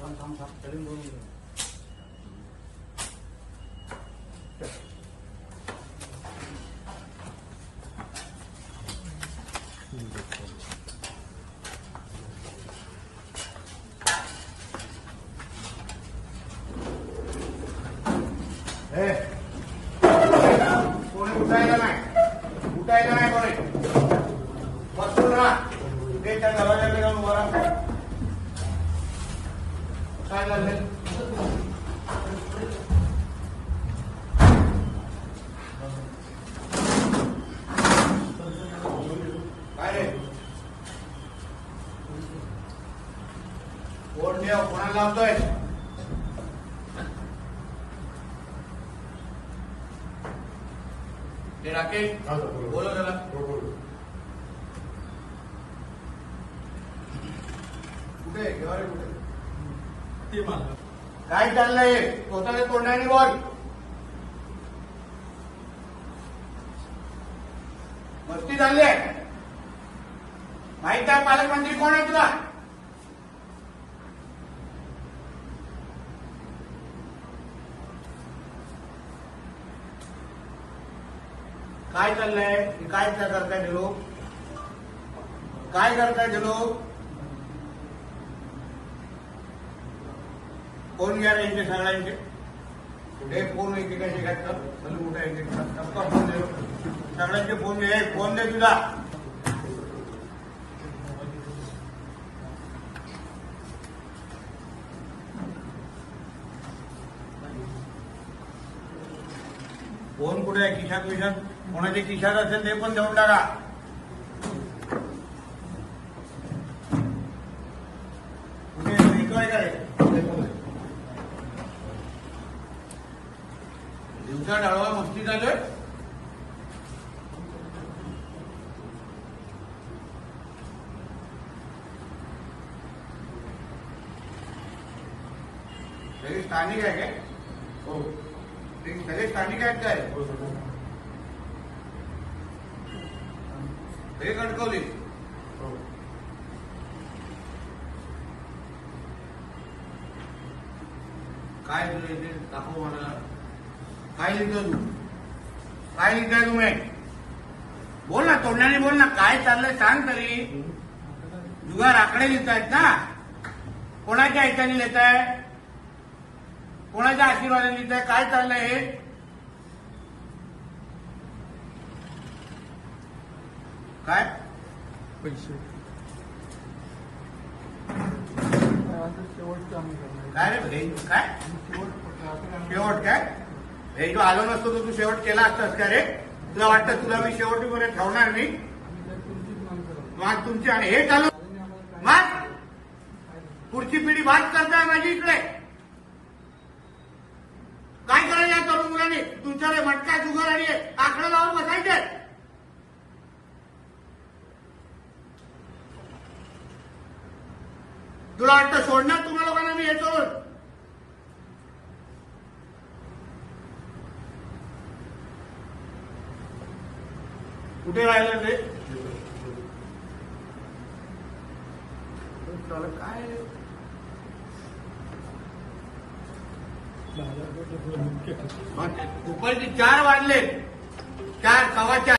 감사합니다. ते त्या दरवाजाकडे जाऊन उभा राहा काय झालं काय रे कोण देव कोणाला लावतोय ते राकेश बोलो त्याला कुठे? कुठे? ते मला काय चाललंय? स्वतःच्या तोंडाने बोल. मस्ती चालली आहे. माहीत आहे पालकमंत्री कोण आहे तुला? काय चाललंय? काय त्या करताय लोक काय करताय ते लोक फोन घ्या रे यांचे सगळ्यांचे कुठे फोन एकेकाचे घातलं चल कुठे एक फोन दे सगळ्यांचे फोन दे फोन दे तुझा फोन कुठे आहे खिशात विशात कोणाच्या खिशात असेल ते पण देऊन टाका स्थानिक आहे काय? हो. ते सगळे स्थानिक आहेत काय? हो सर हे कणकवली. हो. काय तुझं इथे दाखव मला. काय लिहितो तू? काय लिहिताय तुम्ही बोल ना तोंडाने बोल ना काय चाललंय सांग तरी. जुगार आकडे लिहितायत ना. कोणाच्या ऐकाने लिहिताय? कोणाच्या आशीर्वादाने लिहिताय? काय चाललंय हे? काय? पैसे. काय रे भाई? काय? शेवट शेवट काय? हे तू आलो नसतो तर तू शेवट केला असतास का रे? तुला वाटतं तुला मी शेवटीपर्यंत ठेवणार नाही? मग तुमची आणि हे चालू मग? पुढची पिढी बात करताय माझी इकडे. मटका जुगार आणि आकडा लावून बसायचे. तुला वाटतं सोडणार तुम्हा लोकांना मी येतो कुठे राहिलं ते? काय? दुपारचे चार वाजले. चार सव्वा चार.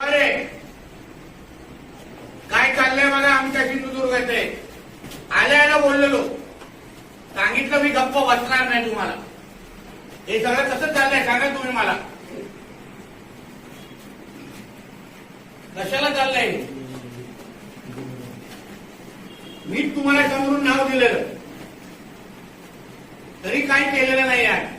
काय चाललंय बघा आमच्या सिंधुदुर्गाचे आल्या आल्या बोललेलो. सांगितलं मी गप्प बसणार नाही तुम्हाला. हे सगळं कसं चाललंय सांगा तुम्ही मला. कशाला चाललंय मी तुम्हाला समोरून नाव दिलेलं. तरी काही केलेलं नाही आहे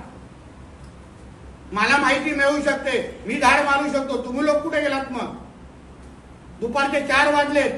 मला माहिती मिळू शकते. मी धाड मारू शकतो. तुम्ही लोक कुठे गेलात मग? दुपारचे चार वाजलेत.